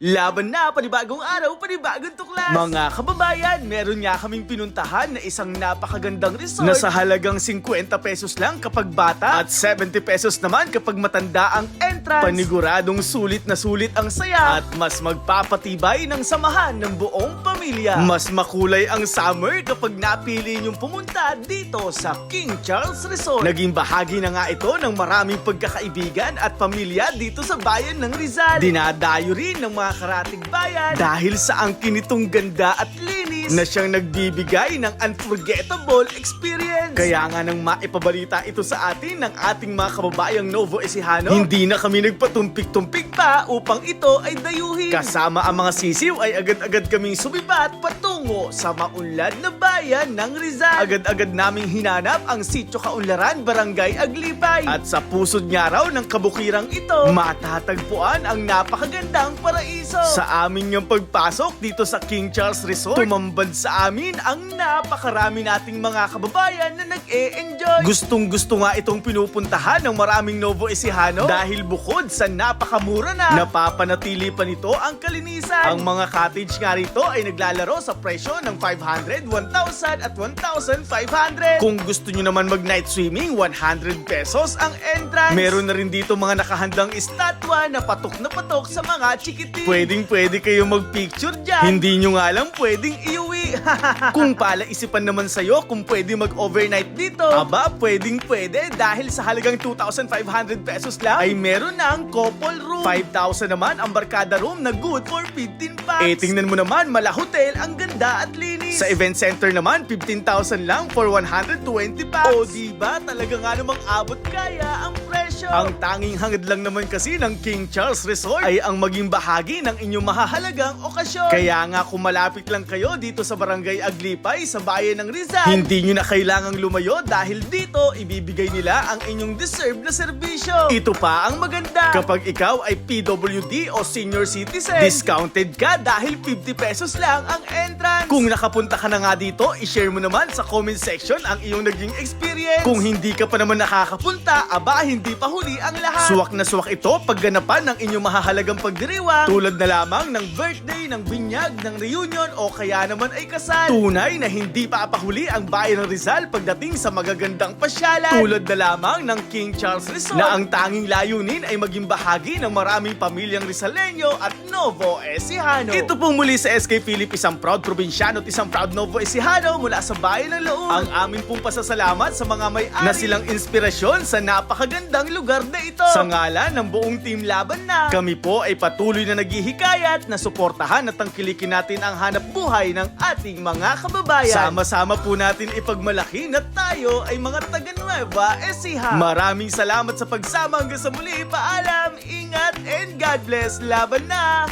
Laban na, panibagong araw, panibagong tuklas! Mga kababayan, meron nga kaming pinuntahan na isang napakagandang resort na sa halagang 50 pesos lang kapag bata at 70 pesos naman kapag matanda ang entrance. Paniguradong sulit na sulit ang saya at mas magpapatibay ng samahan ng buong pamilya. Mas makulay ang summer kapag napili niyong pumunta dito sa King Charles Resort. Naging bahagi na nga ito ng maraming pagkakaibigan at pamilya dito sa bayan ng Rizal. Dinadayo rin ng mga karatig bayan dahil sa angkin nitong ganda at linis na siyang nagbibigay ng unforgettable experience. Kaya nga nang maipabalita ito sa atin ng ating mga kababayang Novo Ecijano, hindi na kami nagpatumpik-tumpik pa upang ito ay dayuhin. Kasama ang mga sisiw ay agad-agad kaming sumibat patungo sa maunlad na bayan ng Rizal. Agad-agad naming hinanap ang Sitio Kaunlaran, Barangay Aglipay. At sa pusod nga raw ng kabukirang ito, matatagpuan ang napakagandang paraiso. Sa amin ng pagpasok dito sa King Charles Resort, tumambad sa amin ang napakarami nating mga kababayan na nag-e-enjoy. Gustong gusto nga itong pinupuntahan ng maraming Novo Ecijano dahil bukod sa napakamura na, napapanatili pa nito ang kalinisan. Ang mga cottage nga rito ay naglalaro sa presyo ng 500, 1,000 at 1,500. Kung gusto nyo naman mag-night swimming, 100 pesos ang entrance. Meron na rin dito mga nakahandang estatwa na patok na patok sa mga chikiting. Pwedeng pwede kayo mag-picture dyan. Hindi nyo nga lang pwedeng iuwi. kung pala isipan naman sa'yo kung pwede mag-overnight dito, aba pwedeng pwede dahil sa halagang 2,500 pesos lang ay meron ng couple room. 5,000 naman ang barkada room na good for 15 packs. Eh tingnan mo naman, mala hotel, ang ganda at linis. Sa event center naman, 15,000 lang for 120 packs. O diba, talaga nga namang abot kaya ang presyo. Ang tanging hangad lang naman kasi ng King Charles Resort ay ang maging bahagi ng inyong mahahalagang okasyon. Kaya nga kung malapit lang kayo dito sa Barangay Aglipay sa bayan ng Rizal, hindi nyo na kailangang lumayo dahil dito ibibigay nila ang inyong deserve na serbisyo. Ito pa ang maganda. Kapag ikaw ay PWD o senior citizen, discounted ka dahil 50 pesos lang ang entrance. Kung nakapunta ka na nga dito, i-share mo naman sa comment section ang iyong naging experience. Kung hindi ka pa naman nakakapunta, aba hindi pa huli ang lahat. Suwak na suwak ito pagganapan ng inyong mahahalagang pagdiriwang tulad na lamang ng birthday, ng binyag, ng reunion o kaya naman ay kasal. Tunay na hindi pa apahuli ang bayan ng Rizal pagdating sa magagandang pasyalan. Tulad na lamang ng King Charles Resort na ang tanging layunin ay maging bahagi ng maraming pamilyang Rizaleño at Novo Ecijano. Ito pong muli sa SK Philip, isang proud probinsyano at isang proud Novo Ecijano mula sa bayan ng Laon. Ang amin pong pasasalamat sa mga may-ari na silang inspirasyon sa napakagandang lugar na ito. Sa ngalan ng buong team laban na, kami po ay patuloy na naghihikayat na suportahan at tangkilikin natin ang hanap buhay ng ating mga kababayan. Sama-sama po natin ipagmalaki na tayo ay mga taga Nueva Ecija. Maraming salamat sa pagsama hanggang sa muli. Paalam, ingat, and God bless. Laban na!